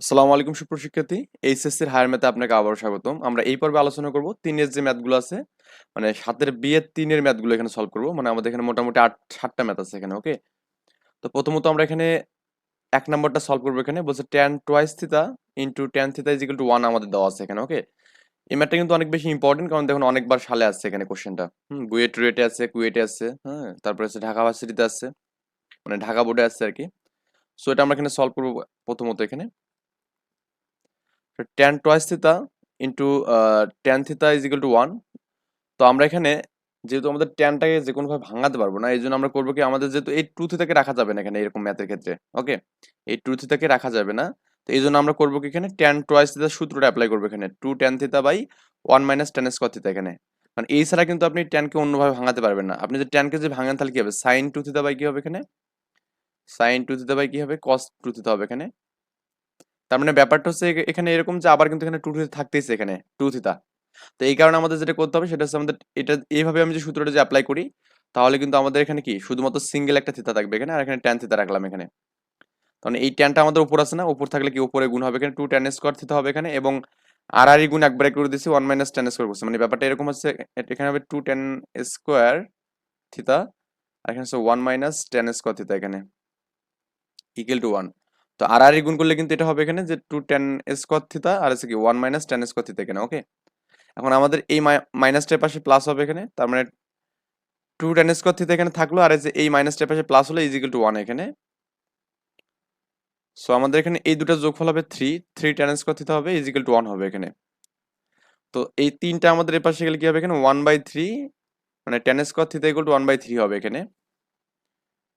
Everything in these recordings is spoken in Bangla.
আসসালামু আলাইকুম সুপ্রশিক্ষার্থী এইচএসসির হায়ার ম্যাথে আপনাকে আবারও স্বাগতম। আমরা এই পর্বে আলোচনা করব তিনের যে ম্যাথগুলো আছে মানে সাতের বিয়ের তিনের ম্যাথগুলো এখানে সলভ করব। মানে আমাদের এখানে মোটামুটি আট, সাতটা ম্যাথ আছে এখানে ওকে তো প্রথমত আমরা এখানে এক নম্বরটা সলভ করব এখানে। বলছে tan twice theta into tan theta is to one আমাদের দেওয়া আছে এখানে ওকে এই ম্যাথটা কিন্তু অনেক বেশি ইম্পর্টেন্ট কারণ দেখুন অনেকবার সালে আসছে এখানে কোশ্চেনটা হুম বুয়েট রুয়েটে আছে কুয়েটে আছে হ্যাঁ? তারপরে আছে ঢাকা ভার্সিটিতে আছে মানে ঢাকা বোর্ডে আছে আর কি। সো এটা আমরা এখানে সলভ করব প্রথমত এখানে। Tan twice theta into tan theta is equal to one তো আমরা এখানে যেহেতু আমাদের ট্যানটাকে যে কোনোভাবে ভাঙাতে পারব না এই জন্য আমরা করব কি আমাদের যেহেতু এই টু থিতাকে রাখা যাবে না এখানে এরকম ম্যাথের ক্ষেত্রে ওকে এই টু থিতাকে রাখা যাবে না, তো এই জন্য আমরা করব কি এখানে ট্যান টোয়াইস থিতার সূত্রটা অ্যাপ্লাই করব এখানে two tan theta by one minus tan square theta এখানে। কারণ এই ছাড়া কিন্তু আপনি ট্যানকে অন্যভাবে ভাঙাতে পারবেন না। আপনি যে ট্যানকে যে ভাঙেন তাহলে কি হবে? সাইন টু থিতা বাই কি হবে এখানে? সাইন টু থিতা বাই কি হবে? কস টু থিতা হবে এখানে। তার মানে ব্যাপারটা হচ্ছে এখানে এরকম যে আবার কিন্তু এখানে টু থিতা থাকতেইছে এখানে টু। থিতা তো এই কারণে আমাদের যেটা করতে হবে সেটা হচ্ছে আমাদের এটা, এইভাবে আমি যে সূত্রটা যে অ্যাপ্লাই করি, তাহলে কিন্তু আমাদের এখানে কি শুধুমাত্র সিঙ্গেল একটা থিতা থাকবে এখানে আর এখানে ট্যান থিতা রাখলাম এখানে। তাহলে এই ট্যানটা আমাদের উপর আছে না, উপর থাকলে কি উপরে গুণ হবে এখানে? টু ট্যান স্কোয়ার থিতা হবে এখানে এবং আর আর গুণ একবারে করে দিচ্ছি ওয়ান মাইনাস ট্যান স্কোয়ার করছে। মানে ব্যাপারটা এরকম হচ্ছে এখানে হবে টু ট্যান স্কোয়ার থিতা আর এখানে হচ্ছে one minus tan square theta এখানে। ইকুয়াল টু ওয়ান তো আর আর গুণ করলে কিন্তু এটা হবে এখানে যে টু টেন স্কোয়ার থিতা আর আছে কি one minus tan square theta এখানে ওকে এখন আমাদের এই মাইনাসটার পাশে প্লাস হবে এখানে, তার মানে টু টেন স্কোয়ার থিতা এখানে থাকল আর এই যে এই মাইনাসটার পাশে প্লাস হলে ইজিক্যাল টু ওয়ান এখানে। সো আমাদের এখানে এই দুটো যোগফল হবে three three tan square theta হবে ইজিক্যাল টু ওয়ান হবে এখানে। তো এই তিনটা আমাদের এর পাশে গেলে কি হবে এখানে? ওয়ান বাই থ্রি মানে tan square theta equal to one by three হবে এখানে।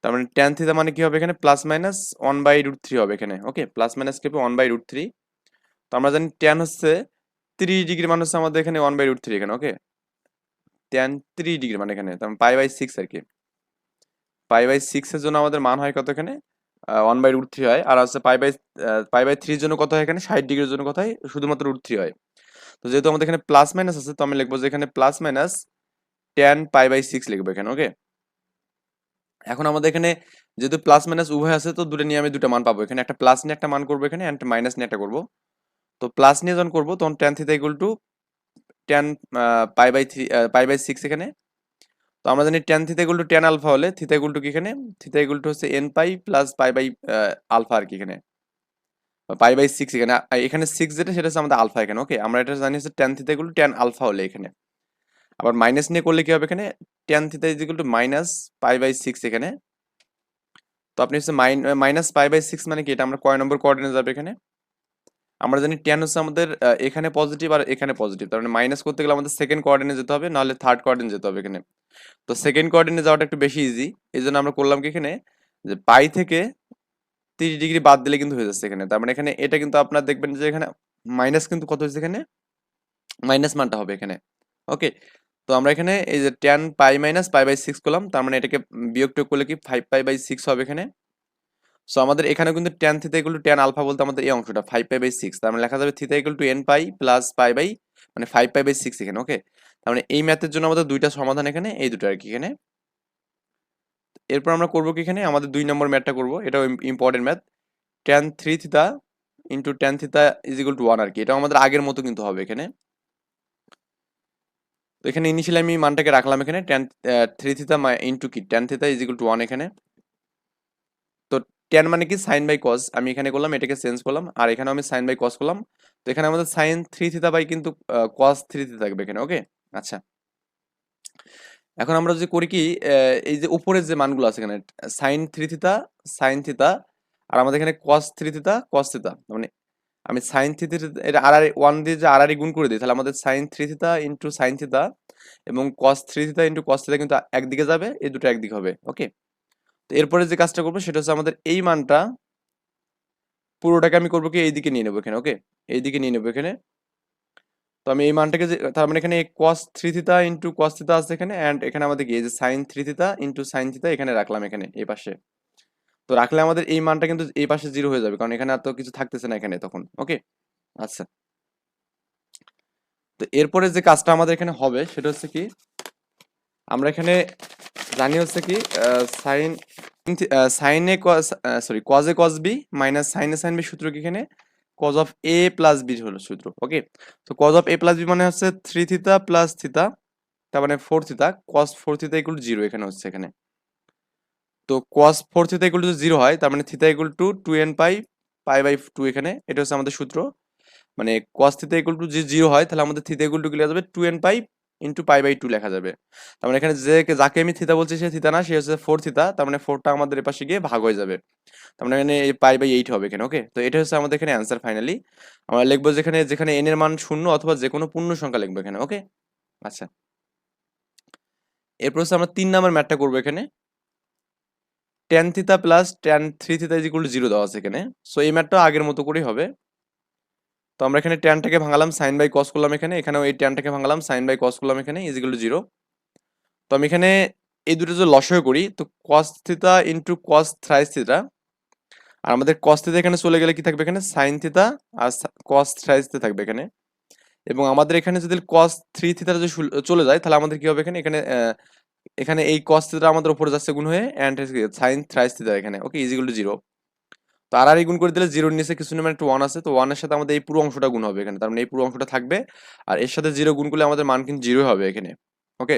তার মানে ট্যান থিতা মানে কি হবে এখানে? Plus minus one by root three হবে এখানে ওকে প্লাস মাইনাস কি হবে ওয়ান বাই রুট থ্রি তো আমরা জানি ট্যান হচ্ছে ত্রিশ ডিগ্রি মানে হচ্ছে আমাদের এখানে ওয়ান বাই রুট থ্রি এখানে ওকে ট্যান ত্রিশ ডিগ্রি মানে এখানে, তার পাই বাই সিক্স আর কি। পাই বাই সিক্সের জন্য আমাদের মান হয় কত এখানে? ওয়ান বাই রুট থ্রি হয়। আর হচ্ছে পাই বাই পাই বাই থ্রির জন্য কত হয় এখানে? ষাট ডিগ্রির জন্য কত হয়? শুধুমাত্র রুট থ্রি হয়। তো যেহেতু আমাদের এখানে প্লাস মাইনাস আছে, তো আমি লিখব যে এখানে plus minus tan pi by six লিখব এখানে ওকে এখন আমাদের এখানে যেহেতু প্লাস মাইনাস উভয় আছে, তো দুটো নিয়ে আমি দুটো মান পাবো। এখানে একটা প্লাস নিয়ে একটা মান করব এখানে একটা মাইনাস নিয়ে একটা করব। তো প্লাস নিয়ে যখন করব, তখন tan theta equal to tan pi by three pi by six এখানে। তো আমরা জানি tan theta equal to tan alpha হলে থিতা ইকুয়াল টু কি এখানে? থিতা ইকুয়াল টু হচ্ছে n pi plus pi by alpha আর কি এখানে। পাই বাই সিক্স এখানে। এখানে সিক্স যেটা, সেটা হচ্ছে আমাদের আলফা এখানে ওকে আমরা এটা জানি হচ্ছে tan theta equal to tan alpha হলে এখানে। আবার মাইনাস নিয়ে করলে কি হবে এখানে? Tan theta is equal to minus pi by six এখানে। তো আপনি হচ্ছে মাইনাস পাই বাই সিক্স মানে কি? এটা আমরা কয় নম্বর কোঅর্ডিনেট যাবে এখানে? আমরা জানি টেন হচ্ছে আমাদের এখানে পজিটিভ আর এখানে পজিটিভ তার মানে মাইনাস করতে গেলে আমাদের সেকেন্ড কোঅর্ডিনেট যেতে হবে, নাহলে থার্ড কোঅর্ডিনেট যেতে হবে এখানে। তো সেকেন্ড কোঅর্ডিনেট যাওয়াটা একটু বেশি ইজি এই জন্য আমরা করলাম কি এখানে? যে পাই থেকে তিরিশ ডিগ্রি বাদ দিলে কিন্তু হয়ে যাচ্ছে এখানে। তার মানে এখানে এটা কিন্তু আপনার দেখবেন যে এখানে মাইনাস কিন্তু কত হচ্ছে এখানে? মাইনাস মানটা হবে এখানে। ওকে তো আমরা এখানে এই যে tan pi minus pi by six করলাম, তার মানে এটাকে বিয়োগ টোগ করলে কি ফাইভ পাই বাই সিক্স হবে এখানে? সো আমাদের এখানে কিন্তু tan theta equal to tan alpha বলতে আমাদের এই অংশটা ফাইভ পাই বাই সিক্স তার মানে লেখা যাবে theta equal to n pi plus pi by মানে ফাইভ পাই বাই সিক্স এখানে ওকে তার মানে এই ম্যাথের জন্য আমাদের দুইটা সমাধান এখানে, এই দুটো আর কি এখানে। এরপর আমরা করব কি এখানে? আমাদের দুই নম্বর ম্যাথটা করব, এটাও important math tan three theta into tan theta is equal to one আর কি, এটাও আমাদের আগের মতো কিন্তু হবে এখানে। তো এখানে ইনিশিয়ালি আমি মানটাকে রাখলাম এখানে টেন থ্রি থিতা ইন্টু কি? Tan theta is equal to one এখানে। তো টেন মানে কি? সাইন বাই কস আমি এখানে করলাম, এটাকে চেঞ্জ করলাম, আর এখানে আমি সাইন বাই কস করলাম। তো এখানে আমাদের সাইন থ্রি থিতা বাই কিন্তু কস থ্রি থিতা থাকবে এখানে ওকে আচ্ছা। এখন আমরা যদি করি কি এই যে উপরের যে মানগুলো আছে এখানে sine three theta sine theta আর আমাদের এখানে কস থ্রি থিতা কস থিতা মানে আমি সাইন থ্রি এটা আর আর ওয়ান দিয়ে যে আর আর গুণ করে দিই, তাহলে আমাদের sine three theta into sine theta এবং cos three theta into cos থিতা কিন্তু একদিকে যাবে, এই দুটো একদিকে হবে ওকে তো এরপরে যে কাজটা করব, সেটা হচ্ছে আমাদের এই মানটা পুরোটাকে আমি করব কি, এইদিকে নিয়ে নেব এখানে ওকে এইদিকে নিয়ে নেব এখানে। তো আমি এই মানটাকে যে, তার মানে এখানে cos three theta into cos থিতা আছে এখানে অ্যান্ড এখানে আমাদের কি, এই যে sine three theta into sine theta এখানে রাখলাম এখানে, এই পাশে। তো রাখলে আমাদের এই মানটা কিন্তু এই পাশে জিরো হয়ে যাবে, কারণ এখানে আর তো কিছু থাকতেছে না এখানে তখন ওকে আচ্ছা। তো এরপরে যে কাজটা আমাদের এখানে হবে, সেটা হচ্ছে কি, আমরা এখানে জানি হচ্ছে কি সাইন সাইনে সরি কজে কজ বি মাইনাস সাইনে সাইন বি সূত্র কি এখানে? Cos of A plus B হলো সূত্র ওকে তো cos of A plus B মানে হচ্ছে থ্রি থিতা প্লাস থিতা তার মানে four theta cos four theta equal zero এখানে হচ্ছে এখানে। তো cos four theta equal to zero হয়, তার মানে theta equal to two n pi pi by two এখানে, এটা হচ্ছে আমাদের সূত্র। মানে কস থিতা ইকুয়াল টু যে জিরো হয়, তাহলে আমাদের থিতা ইকুয়াল টু কি লেখা যাবে? Two n pi into pi by two লেখা যাবে। তার মানে এখানে যে যাকে আমি থিতা বলছি, সে থিতা না, সে হচ্ছে ফোর থিতা তার মানে ফোরটা আমাদের এপাশে গিয়ে ভাগ হয়ে যাবে। তার মানে এখানে পাই বাই এইট হবে এখানে ওকে তো এটা হচ্ছে আমাদের এখানে অ্যান্সার ফাইনালি আমরা লিখব যেখানে যেখানে এন এর মান শূন্য অথবা যে কোনো পূর্ণ সংখ্যা লিখব এখানে ওকে আচ্ছা। এরপর হচ্ছে আমরা তিন নাম্বার ম্যাটটা করব এখানে। Tan theta plus tan three theta is equal zero দেওয়া আছে এখানে। সো এই ম্যাথটা আগের মতো করেই হবে। তো আমরা এখানে টেনটাকে ভাঙালাম সাইন বাই কস করলাম এখানে। এখানেও এই টেনটাকে ভাঙালাম সাইন বাই কস করলাম এখানে ইজ ইকুয়াল জিরো তো আমি এখানে এই দুটো যদি লসয় করি, তো কস থিতা ইন্টু কস থ্রাইস থিতা আর আমাদের কস থিতা এখানে চলে গেলে কি থাকবে এখানে? সাইন থিতা আর কস থ্রাইস থিতা থাকবে এখানে। এবং আমাদের এখানে যদি কস থ্রি থিতা যদি চলে যায়, তাহলে আমাদের কি হবে এখানে? এখানে এখানে এই কস থিতা আমাদের উপরে যাচ্ছে গুণ হয়ে অ্যান্ড সাইন থ্রাইস থিতা এখানে okay is equal to zero তো আর আর গুণ করে দিলে জিরোর নিচে কিছু নেই মানে একটু ওয়ান আছে, তো ওয়ানের সাথে আমাদের এই পুরো অংশটা গুণ হবে এখানে, তার মানে এই পুরো অংশটা থাকবে, আর এর সাথে জিরো গুণ করলে আমাদের মান কিন্তু জিরো হবে এখানে ওকে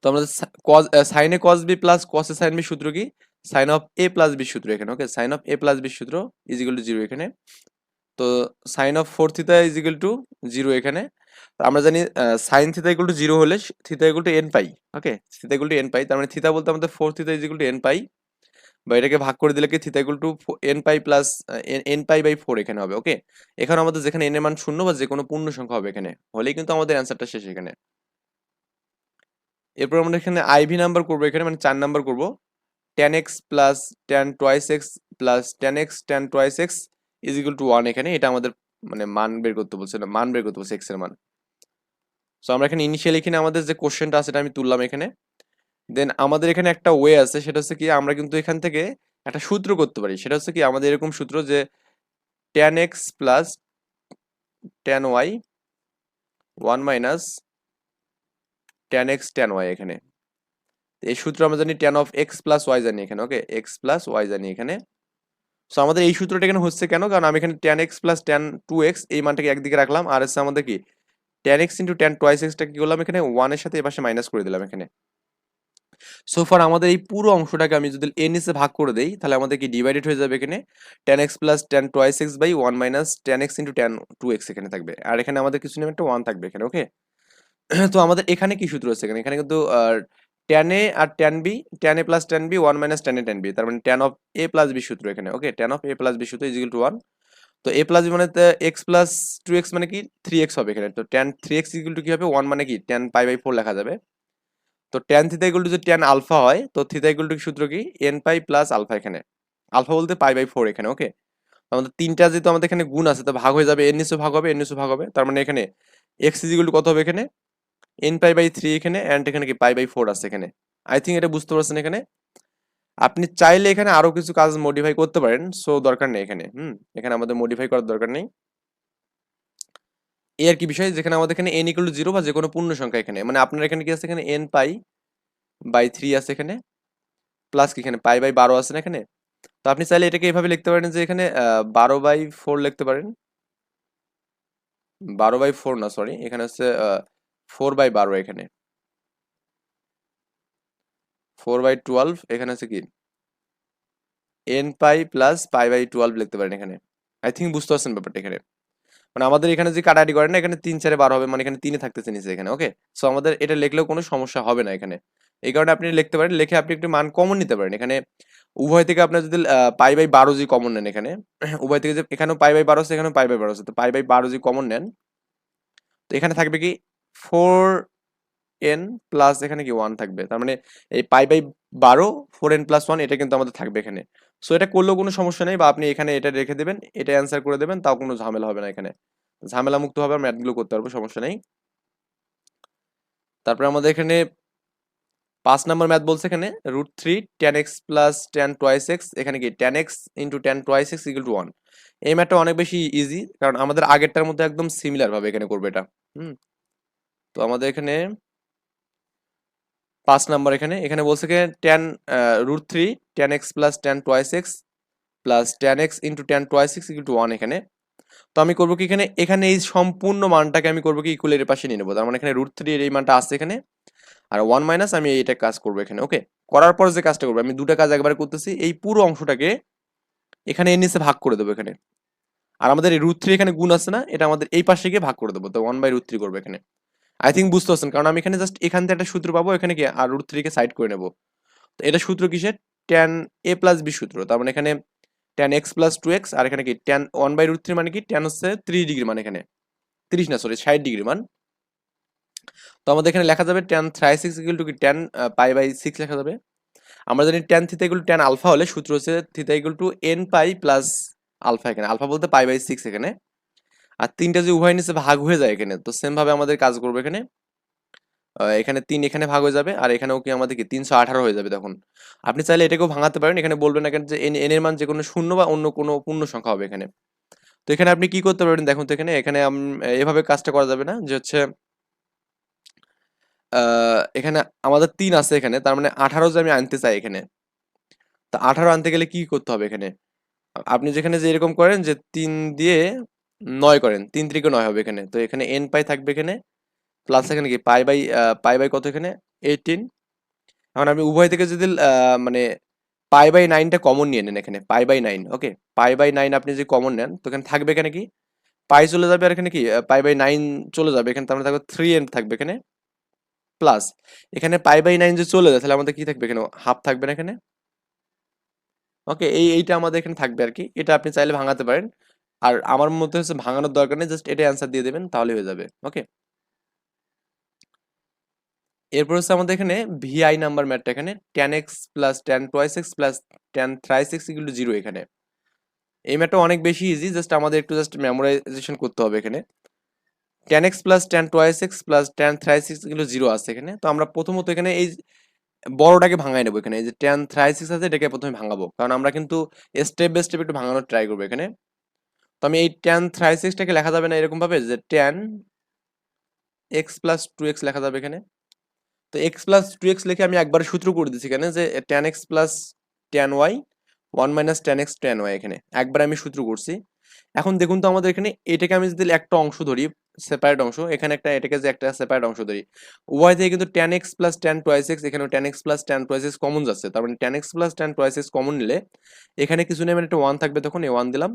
তো আমাদের কজ সাইনে কজ বি প্লাস কসে সাইন বি সূত্র কি? Sine of A plus B সূত্র এখানে okay sine of A plus B সূত্র ইজ ইকুয়াল টু জিরো এখানে, তো sine of four theta is equal to zero এখানে আমরা জানি sine theta equal to zero হলে theta equal to n pi okay theta equal to n pi, তার মানে থিতা বলতে আমাদের four theta is equal to n pi, বা এটাকে ভাগ করে দিলে কি theta equal to n pi plus n pi by four এখানে হবে ওকে এখানে আমাদের যেখানে এন এর মান শূন্য বা যে কোনো পূর্ণ সংখ্যা হবে এখানে, হলেই কিন্তু আমাদের অ্যান্সারটা শেষ এখানে। এরপর আমরা এখানে আইভি নাম্বার করব এখানে মানে চার নাম্বার করব। Tan x plus tan twice x plus tan x tan twice x is equal to one এখানে, এটা আমাদের মানে মান বের করতে বলছে না, মান বের করতে বলছে এক্সের মান। সো আমরা এখানে ইনিশিয়ালি এখানে আমাদের যে কোশ্চেনটা আছে সেটা আমি তুললাম এখানে। দেন আমাদের এখানে একটা ওয়ে আছে, সেটা হচ্ছে কি আমরা কিন্তু এখান থেকে একটা সূত্র করতে পারি। সেটা হচ্ছে কি আমাদের এরকম সূত্র যে tan x plus tan y one minus tan x tan y এখানে। এই সূত্র আমরা জানি tan of x plus y জানি এখানে ওকে এক্স প্লাস ওয়াই জানি এখানে। সো আমাদের এই সূত্রটা এখানে হচ্ছে কেন? কারণ আমি এখানে tan x plus tan two x এই মানটাকে একদিকে রাখলাম, আর এসে আমাদের কি? Tan x into tan twice extra কি করলাম এখানে? ওয়ানের সাথে এপাশে মাইনাস করে দিলাম এখানে। সো ফার আমাদের এই পুরো অংশটাকে আমি যদি এন এসে ভাগ করে দেই, তাহলে আমাদের কি ডিভাইডেড হয়ে যাবে এখানে? Tan x plus tan twice x by one minus tan x into tan two x এখানে থাকবে। আর এখানে আমাদের কিছু নেই, একটা ওয়ান থাকবে এখানে ওকে তো আমাদের এখানে কি সূত্র আছে এখানে? এখানে কিন্তু tan A R tan B tan A plus tan B one minus tan A tan B তার মানে tan of A plus B সূত্র এখানে okay tan of A plus B সূত্র ইজিক্যাল টু ওয়ান তো এ প্লাস মানে এক্স প্লাস টু এক্স মানে কি? থ্রি এক্স হবে এখানে, তো tan three x equal to কি হবে? ওয়ান মানে কি? টেন পাই বাই ফোর লেখা যাবে, তো টেন থিতা ইকুয়াল টু যদি টেন আলফা হয়, তো থিতা ইকুয়াল সূত্র কি? এন পাই প্লাস আলফা এখানে আলফা বলতে পাই বাই ফোর এখানে ওকে আমাদের তিনটা যেহেতু আমাদের এখানে গুণ আছে, তো ভাগ হয়ে যাবে এন নিচে ভাগ হবে এন নিচে ভাগ হবে, তার মানে এখানে এক্স কত হবে এখানে? এন পাই বাই থ্রি এখানে অ্যান্ড এখানে কি পাই বাই ফোর আছে এখানে। আই থিঙ্ক এটা বুঝতে পারছেন এখানে? আপনি চাইলে এখানে আরও কিছু কাজ মডিফাই করতে পারেন সো দরকার নেই এখানে, হুম? এখানে আমাদের মডিফাই করার দরকার নেই। এই আর কি বিষয়, যেখানে আমাদের এখানে এন ইকুয়াল জিরো বা যে কোনো পূর্ণ সংখ্যা এখানে মানে আপনার এখানে কি আছে এখানে? এন পাই বাই থ্রি আছে এখানে প্লাস কি এখানে? পাই বাই বারো আছে না এখানে? তো আপনি চাইলে এটাকে এভাবে লিখতে পারেন যে এখানে বারো বাই ফোর লিখতে পারেন। বারো বাই ফোর না সরি এখানে হচ্ছে ফোর বাই বারো এখানে। ফোর বাই টুয়েলভ এখানে হচ্ছে কি? N pi plus pi by twelve লিখতে পারেন এখানে। আই থিঙ্ক বুঝতে পারছেন ব্যাপারটা এখানে। মানে আমাদের এখানে যে কাটাকাটি করেন না, এখানে তিন চারে বারো হবে মানে এখানে তিনে থাকতেছে নিচে এখানে ওকে সো আমাদের এটা লিখলেও কোনো সমস্যা হবে না এখানে। এই কারণে আপনি লিখতে পারেন, লিখে আপনি একটু মান কমন নিতে পারেন। এখানে উভয় থেকে আপনার যদি পাই বাই বারো জি কমন নেন এখানে, উভয় থেকে যে, এখানেও পাই বাই বারো আছে, এখানেও পাই বাই বারো আছে। তো পাই বাই বারো জি কমন নেন, তো এখানে থাকবে কি? ফোর এন প্লাস এখানে কি ওয়ান থাকবে? তার মানে এই পাই বাই বারো ফোর এন প্লাস ওয়ান এটা কিন্তু আমাদের থাকবে এখানে। সো এটা করলেও কোনো সমস্যা নেই বা আপনি এখানে এটা রেখে দেবেন, এটা অ্যান্সার করে দেবেন, তাও কোনো ঝামেলা হবে না এখানে। ঝামেলা মুক্ত হবে ম্যাথগুলো করতে পারব, সমস্যা নেই। তারপরে আমাদের এখানে পাঁচ নাম্বার ম্যাথ বলছে এখানে root three tan x plus tan twice x এখানে কি tan x into tan twice x equal to one এই ম্যাথটা অনেক বেশি ইজি কারণ আমাদের আগেরটার মধ্যে একদম সিমিলার ভাবে এখানে করবে এটা। হুম? তো আমাদের এখানে পাঁচ নাম্বার এখানে এখানে বলছে কি tan root three tan x plus tan twice x plus tan x into tan twice x to one এখানে। তো আমি করব কি এখানে এখানে এই সম্পূর্ণ মানটাকে আমি করব কি ইকুয়ালের পাশে নিয়ে নেব। তার মানে এখানে রুট থ্রি এর এই মানটা আসছে এখানে, আর ওয়ান মাইনাস আমি এইটা কাজ করব এখানে ওকে করার পর যে কাজটা করব, আমি দুটা কাজ একবার করতেছি, এই পুরো অংশটাকে এখানে এর নিচে ভাগ করে দেবো এখানে। আর আমাদের এই রুট থ্রি এখানে গুণ আছে না, এটা আমাদের এই পাশে গিয়ে ভাগ করে দেবো, তো ওয়ান বাই রুট থ্রি করব এখানে। আই থিঙ্ক বুঝতে পারছেন, কারণ আমি এখানে জাস্ট এখান থেকে একটা সূত্র পাবো, এখানে কি আর রুট থ্রিকে সাইড করে নেব। তো এটা সূত্র কিসের? ট্যান এ প্লাস বি সূত্র, তার মানে এখানে tan x plus two x আর এখানে কি? Tan one by root three মানে কি? ট্যান হচ্ছে ত্রিশ ডিগ্রি মানে এখানে। তিরিশ না সরি ষাট ডিগ্রি মান। তো আমাদের এখানে লেখা যাবে tan thrice six equal to কি? ট্যান পাই বাই সিক্স লেখা যাবে। আমরা জানি tan theta equal tan alpha হলে সূত্র হচ্ছে theta equal to n pi plus alpha এখানে। আলফা বলতে পাই বাই সিক্স এখানে। আর তিনটা যে উভয় নিচে ভাগ হয়ে যায় এখানে, তো সেম ভাবে আমাদের কাজ করব এখানে। এখানে তিন, এখানে ভাগ হয়ে যাবে, আর এখানেও কি আমাদের কি তিনশো আঠারো হয়ে যাবে তখন। আপনি চাইলে এটাকেও ভাঙাতে পারেন, এখানে বলবেন এখানে যে এন এন এর মান যে কোনো শূন্য বা অন্য কোনো পূর্ণ সংখ্যা হবে এখানে। তো এখানে আপনি কি করতে পারবেন দেখুন তো এখানে এখানে এভাবে কাজটা করা যাবে না যে হচ্ছে এখানে আমাদের তিন আছে এখানে, তার মানে আঠারো যে আমি আনতে চাই এখানে। তা আঠারো আনতে গেলে কি করতে হবে এখানে? আপনি যেখানে যে এরকম করেন যে তিন দিয়ে নয় করেন, তিন ত্রিকে নয় হবে এখানে। তো এখানে এন পাই থাকবে এখানে প্লাস এখানে কি, পাই বাই পাই বাই কত এখানে? এইটিন এখন আমি উভয় থেকে যদি মানে পাই বাই নাইনটা কমন নিয়ে নেন এখানে, pi by nine okay pi by nine আপনি যদি কমন নেন, তো এখানে থাকবে এখানে কি? পাই চলে যাবে আর এখানে কি পাই বাই নাইন চলে যাবে, এখানে তার মানে থাকবে থ্রি এন থাকবে এখানে প্লাস এখানে পাই বাই নাইন যে চলে যায়, তাহলে আমাদের কি থাকবে এখানে হাফ থাকবে না এখানে। ওকে এই, এইটা আমাদের এখানে থাকবে আর কি। এটা আপনি চাইলে ভাঙাতে পারেন। আর আমার মধ্যে হচ্ছে ভাঙানোর দরকার নেই জাস্ট এটা অ্যান্সার দিয়ে দেবেন তাহলে হয়ে যাবে ওকে এরপর হচ্ছে আমাদের এখানে ভিআই নাম্বার ম্যাটটা এখানে tan x plus tan twice x plus tan thrice x equal to zero এখানে। এই ম্যাটটা অনেক বেশি ইজি জাস্ট আমাদের একটু জাস্ট মেমোরাইজেশন করতে হবে এখানে। Tan x plus tan twice x plus tan thrice x equal zero আছে এখানে, তো আমরা প্রথমত এখানে এই বড়টাকে ভাঙাই নেব এখানে, এই যে টেন থ্রাইস এক্স আছে, এটাকে প্রথমে ভাঙাবো, কারণ আমরা কিন্তু স্টেপ বাই স্টেপ একটু ভাঙানোর ট্রাই করব এখানে। তো আমি এই ট্যান থ্রাইস এক্সটাকে লেখা যাবে না এরকম ভাবে যে tan x plus two x লেখা যাবে এখানে। তো এক্স প্লাস টু এক্স লিখে আমি একবার সূত্র করে দিচ্ছি এখানে যে tan x plus tan y one minus tan x tan y এখানে। একবার আমি সূত্র করছি। এখন দেখুন তো আমাদের এখানে এটাকে আমি যদি একটা অংশ ধরি সেপারেট অংশ, এখানে একটা, এটাকে যে একটা সেপারেট অংশ ধরি উভয় থেকে কিন্তু tan x plus tan twice x এখানে tan x plus tan twice x common যাচ্ছে। তার মানে tan x plus tan twice x common নিলে এখানে কিছু নেই মানে একটা ওয়ান থাকবে তখন এ ওয়ান দিলাম।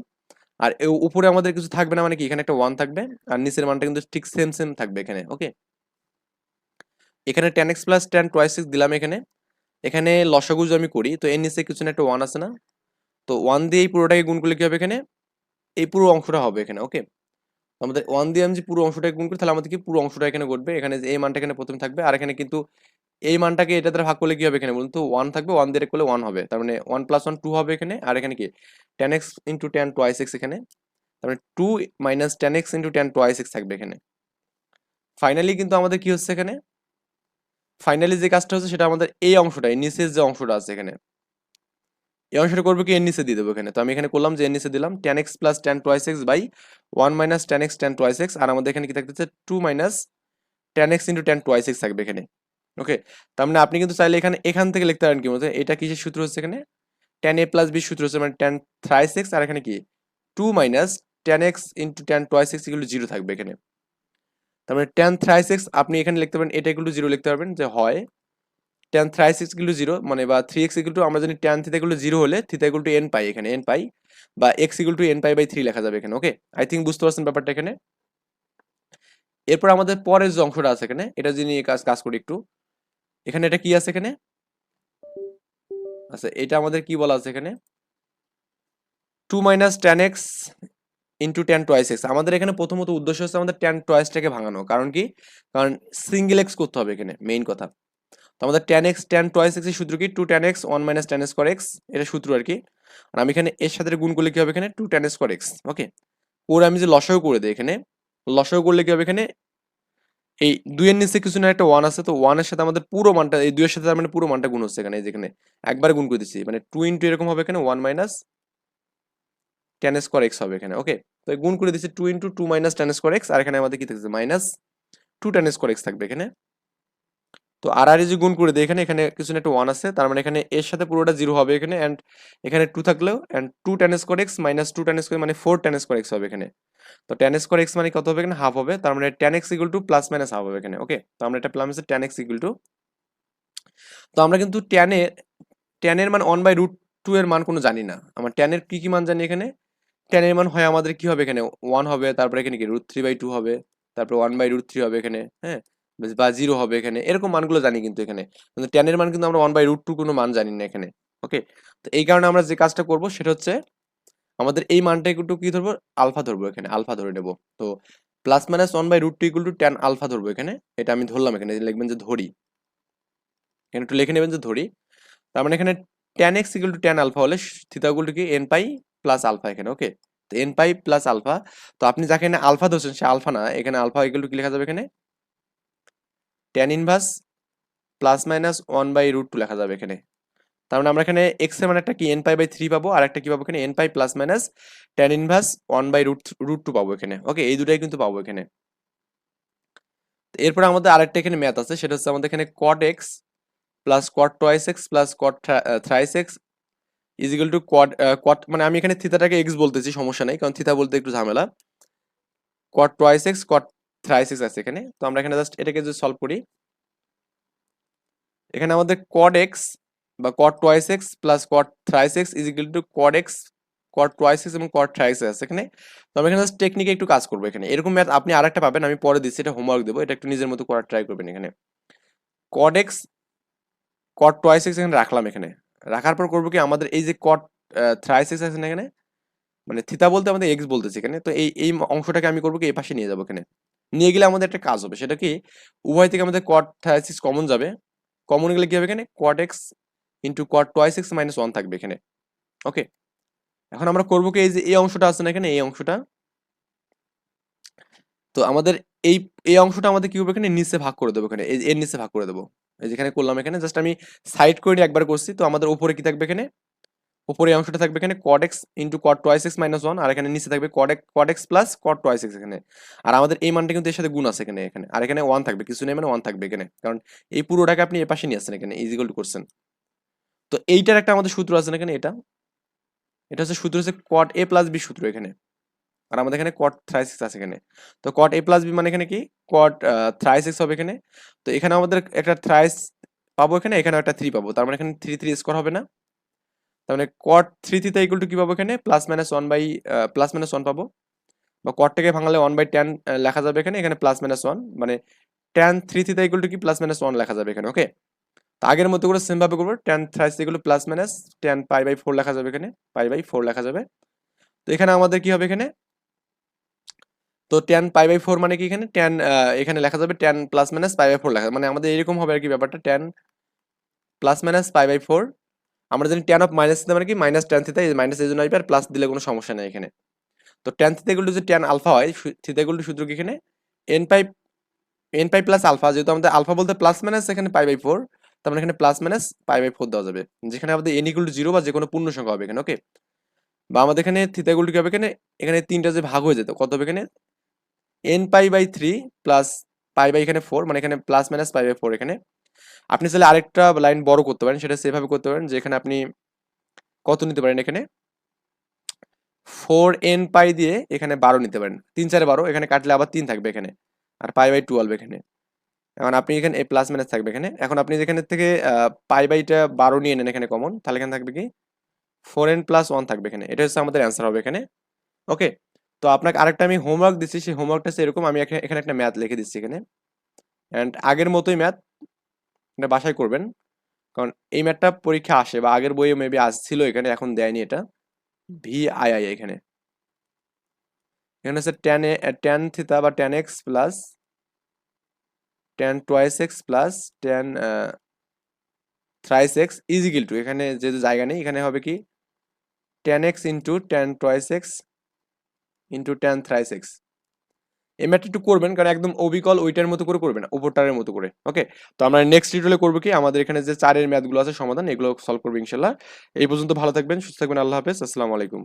আর উপরে আমাদের কিছু থাকবে না মানে কি? এখানে একটা ওয়ান থাকবে আর নিচের মানটা কিন্তু ঠিক সেম সেম থাকবে এখানে ওকে এখানে tan x plus tan twice six দিলাম এখানে। এখানে লসাগু আমি করি, তো এর নিচে কিছু না একটা ওয়ান আছে না? তো ওয়ান দিয়ে এই পুরোটাকে গুণ করলে কি হবে এখানে? এই পুরো অংশটা হবে এখানে ওকে আমাদের ওয়ান দিয়ে আমি যে পুরো অংশটাকে গুণ করি, তাহলে আমাদের কি পুরো অংশটা এখানে ঘটবে? এখানে এই মানটা এখানে প্রথমে থাকবে, আর এখানে কিন্তু এই মানটাকে এটা দ্বারা ভাগ করলে কি হবে এখানে বলুন তো ওয়ান থাকবে ওয়ান দিয়ে করলে ওয়ান হবে। তার মানে ওয়ান প্লাস ওয়ান টু হবে এখানে। আর এখানে কি? Tan x into tan twice x এখানে। তার মানে two minus tan x into tan twice x থাকবে এখানে। ফাইনালি কিন্তু আমাদের কি হচ্ছে এখানে? ফাইনালি যে কাজটা হচ্ছে সেটা আমাদের এই অংশটা নিচের যে অংশটা আছে এখানে। এই অংশটা করব কি? এর নিচে দিয়ে দেবো এখানে। তো আমি এখানে করলাম যে এর নিচে দিলাম। Tan x plus tan twice x by one minus tan x tan twice x আর আমাদের এখানে কি থাকতেছে? Two minus tan x into tan twice x থাকবে এখানে। ওকে তার মানে আপনি কিন্তু চাইলে এখানে, এখান থেকে লিখতে পারেন কি বলতে, এটা কিসের সূত্র হচ্ছে এখানে? টেন এ প্লাস বি সূত্র হচ্ছে মানে টেন থ্রাইস এক্স আর এখানে কি? Two minus tan x into tan twice x এগুলো জিরো থাকবে এখানে। তার মানে টেন থ্রাইস এক্স আপনি এখানে লিখতে পারেন, এটা এগুলো জিরো লিখতে পারবেন, যে হয় tan thrice x equal zero মানে বা থ্রি এক্স ইকুয়াল টু আমরা জানি টেন থিতা ইকুয়াল জিরো হলে theta equal to n pi এখানে এন পাই, বা x equal to n pi by three লেখা যাবে এখানে ওকে আই থিঙ্ক বুঝতে পারছেন ব্যাপারটা এখানে। এরপর আমাদের পরের যে অংশটা আছে এখানে, এটা যদি নিয়ে কাজ কাজ করি একটু। এখানে এটা কি আছে এখানে? আচ্ছা এটা আমাদের কি বলা আছে এখানে? Two minus tan x into tan twice x আমাদের এখানে প্রথমত উদ্দেশ্য হচ্ছে আমাদের টেন টোয়াইসটাকে ভাঙানো। কারণ কি? কারণ সিঙ্গেল এক্স করতে হবে এখানে মেইন কথা। তো আমাদের টেন এক্স টেন টোয়াইস এক্সের সূত্র কি? Two tan x one minus tan square x এটা সূত্র আর কি। আর আমি এখানে এর সাথে গুণ করলে কি হবে এখানে? Two tan square x okay ওর আমি যে লসাও করে দিই এখানে লসাও করলে কি হবে এখানে? এই দুইয়ের নিচে কিছু না, একটা ওয়ান আছে, তো ওয়ানের সাথে আমাদের পুরো মানটা, এই দুইয়ের সাথে তার মানে পুরো মানটা গুণ হচ্ছে এখানে যেখানে একবার গুণ করে দিচ্ছি মানে টু ইন্টু এরকম হবে এখানে one minus tan square x হবে এখানে ওকে তো গুণ করে দিচ্ছি two into two minus tan square x আর এখানে আমাদের কি থাকছে minus two tan square x থাকবে এখানে। তো আর আর যে গুণ করে দিই এখানে এখানে কিছু না, একটা ওয়ান আছে, তার মানে এখানে এর সাথে পুরোটা জিরো হবে এখানে অ্যান্ড এখানে টু থাকলেও and two tan square x minus two tan square মানে ফোর টেন স্কোয়ার এক্স হবে এখানে। তো টেন স্কোয়ার এক্স মানে কত হবে এখানে? হাফ হবে। তার মানে tan x equal to plus minus half হবে এখানে ওকে তো আমরা এটা plus tan x equal to তো আমরা কিন্তু টেনে টেনের মান ওয়ান বাই রুট টু এর মান কোনো জানি না। আমার টেনের কি কি মান জানি এখানে? টেনের মান হয় আমাদের কি হবে এখানে? ওয়ান হবে, তারপরে এখানে কি? রুট থ্রি বাই টু হবে, তারপরে ওয়ান বাই রুট থ্রি হবে এখানে হ্যাঁ? বা জিরো হবে এখানে। এরকম মানগুলো জানি কিন্তু এখানে। কিন্তু টেনের মান কিন্তু আমরা ওয়ান বাই রুট টু কোনো মান জানি না এখানে ওকে তো এই কারণে আমরা যে কাজটা করব সেটা হচ্ছে আমাদের এই মানটা একটু কি ধরবো? আলফা ধরবো এখানে, আলফা ধরে নেব। তো plus minus one by root two equal to tan alpha ধরবো এখানে। এটা আমি ধরলাম এখানে লিখবেন যে ধরি। এখানে একটু লিখে নেবেন যে ধরি। তার মানে এখানে tan x equal to tan alpha হলে থিতাগুলো কি? এন পাই প্লাস আলফা এখানে ওকে তো এন পাই প্লাস আলফা তো আপনি যাকে এখানে আলফা ধরছেন, সে আলফা না, এখানে আলফা ইকুয়াল টু কি লেখা যাবে এখানে? Tan inverse plus minus one by root two লেখা যাবে এখানে। তার মানে আমরা এখানে এক্সের মানে একটা কি? এন পাই বাই থ্রি পাবো, আর একটা কি পাবো এখানে? N pi plus minus tan inverse one by root root two পাবো এখানে। ওকে এই দুটাই কিন্তু পাবো এখানে। এরপরে আমাদের আরেকটা এখানে ম্যাথ আছে, সেটা হচ্ছে আমাদের এখানে cot x plus cot twice x plus cot thrice x equal to cot cot মানে আমি এখানে থিতাটাকে এক্স বলতেছি, সমস্যা নেই, কারণ থিতা বলতে একটু ঝামেলা। Cot twice x cot thrice x আছে এখানে। তো আমরা এখানে জাস্ট এটাকে যদি সলভ করি। এখানে আমাদের কোয়াড এক্স বা cot twice x plus cot thrice x equal to cot x cot twice x এবং কোয়াড থ্রাইস আছে এখানে। তো আমরা এখানে টেকনিকে একটু কাজ করব এখানে। এরকম ম্যাথ আপনি আরেকটা পাবেন, আমি পরে দিচ্ছি, এটা হোমওয়ার্ক দেবো, এটা একটু নিজের মতো করার ট্রাই করবেন এখানে। Cot x cot twice x এখানে রাখলাম এখানে। রাখার পর করব কি, আমাদের এই যে কট থ্রাইস এক্স আছে না এখানে মানে থিতা বলতে আমাদের এক্স বলতেছে এখানে, তো এই এই অংশটাকে আমি করব কি, এই পাশে নিয়ে যাব এখানে। নিয়ে গেলে আমাদের একটা কাজ হবে, সেটা কি, উভয় থেকে আমাদের কট থ্রাইস এক্স কমন যাবে। কমন গেলে কি হবে এখানে cot x into cot twice x minus one থাকবে এখানে। ওকে এখন আমরা করব কি, এই যে এই অংশটা আছে না এখানে? এই অংশটা। তো আমাদের এই এই অংশটা আমাদের কি হবে এখানে? নিচে ভাগ করে দেবো এখানে। এর নিচে ভাগ করে দেবো। এই যেখানে করলাম এখানে জাস্ট আমি সাইড করে একবার করছি। তো আমাদের উপরে কি থাকবে এখানে? উপরে অংশটা থাকবে এখানে cot x into cot twice x minus one আর এখানে নিচে থাকবে cot x plus cot twice x এখানে। আর আমাদের এই মানটা কিন্তু এর সাথে গুণ আছে এখানে এখানে। আর এখানে ওয়ান থাকবে, কিছু নেই মানে ওয়ান থাকবে এখানে। কারণ এই পুরোটাকে আপনি এ পাশে নিয়ে আসছেন এখানে ইজিকল করছেন তো এইটার একটা আমাদের সূত্র আছে না এখানে? এটা? এটা হচ্ছে সূত্র হচ্ছে কট এ প্লাস বি সূত্র এখানে। আর আমাদের এখানে কট থ্রাইসিক্স আছে এখানে। তো কট এ প্লাস বি মানে এখানে কি? কট থ্রাইসিক্স হবে এখানে। তো এখানে আমাদের একটা থ্রাইস পাবো এখানে এখানে একটা থ্রি পাবো। তার মানে এখানে থ্রি থ্রি স্কোয়ার হবে না। তার মানে কট থ্রি থ্রিতে ইকুয়াল টু কি পাবো এখানে? Plus minus one by plus minus one পাবো। বা কটটাকে ভাঙালে ওয়ান বাই টেন লেখা যাবে এখানে। এখানে প্লাস মাইনাস ওয়ান মানে টেন থ্রি থ্রিতে ইকুয়াল টু কি? প্লাস মাইনাস ওয়ান লেখা যাবে এখানে ওকে আগের মতো করে সেম ভাবে করব tan thrice equal plus minus tan pi by four লেখা যাবে এখানে পাই বাই ফোর লেখা যাবে। তো এখানে আমাদের কি হবে এখানে? তো টেন পাই বাই ফোর মানে কি এখানে? টেন এখানে লেখা যাবে tan plus minus pi by four লেখা মানে আমাদের এরকম হবে আর কি ব্যাপারটা tan plus minus pi by four আমরা জানি টেন অফ মাইনাস মানে কি? মাইনাস টেন থিতা মাইনাস এই জন্য আসবে আর প্লাস দিলে কোনো সমস্যা নেই এখানে। তো টেন থিতা এগুলো যদি টেন আলফা হয় থিতা এগুলো সূত্র কি এখানে? N pi n pi plus alpha যেহেতু আমাদের আলফা বলতে প্লাস মাইনাস এখানে পাই বাই ফোর তার মানে এখানে plus minus pi by four দেওয়া যাবে। যেখানে আমাদের এন ইকুয়াল টু জিরো বা যে কোনো পূর্ণ সংখ্যা হবে এখানে ওকে বা আমাদের এখানে থিতা এগুলো কি হবে এখানে? এখানে তিনটা যে ভাগ হয়ে যেত, কত হবে এখানে? N pi by three plus pi by এখানে ফোর মানে এখানে plus minus pi by four এখানে। আপনি চাইলে আরেকটা লাইন বড় করতে পারেন, সেটা সেভাবে করতে পারেন, যেখানে আপনি কত নিতে পারেন এখানে? ফোর এন পাই দিয়ে এখানে বারো নিতে পারেন। তিন চারে বারো, এখানে কাটলে আবার তিন থাকবে এখানে, আর পাই বাই টুয়েলভ এখানে। এখন আপনি এখানে এ প্লাস মাইনাস থাকবে এখানে। এখন আপনি যেখানে থেকে পাই বাইটা বারো নিয়ে নেন এখানে কমন তাহলে এখানে থাকবে কি? ফোর এন প্লাস ওয়ান থাকবে এখানে। এটা হচ্ছে আমাদের অ্যান্সার হবে এখানে। ওকে তো আপনাকে আরেকটা আমি হোমওয়ার্ক দিচ্ছি, সেই হোমওয়ার্কটা হচ্ছে এরকম আমি এখানে একটা ম্যাথ লিখে দিচ্ছি এখানে। অ্যান্ড আগের মতোই ম্যাথ এটা বাসায় করবেন। কারণ এই ম্যাথটা পরীক্ষা আসে বা আগের বইয়ে মেবি আসছিল এখানে, এখন দেয়নি এটা। ভি আই আই এখানে। এখানে হচ্ছে টেন এ টেন থিতা বা tan x plus tan twice x plus tan thrice x equal to এখানে যেহেতু জায়গা নেই, এখানে হবে কি? Tan x into tan twice x into tan thrice এই ম্যাথটা একটু করবেন, কারণ একদম অবিকল ওইটার মতো করে করবেন উপরটারের মতো করে ওকে তো আমরা নেক্সট টিউটোরিয়ালে করব কি? আমাদের এখানে যে চারের ম্যাথগুলো আছে, সমাধান, এগুলো সলভ করব ইনশাল্লাহ। এই পর্যন্ত ভালো থাকবেন, সুস্থ থাকবেন, আল্লাহ হাফেজ, আসসালামু আলাইকুম।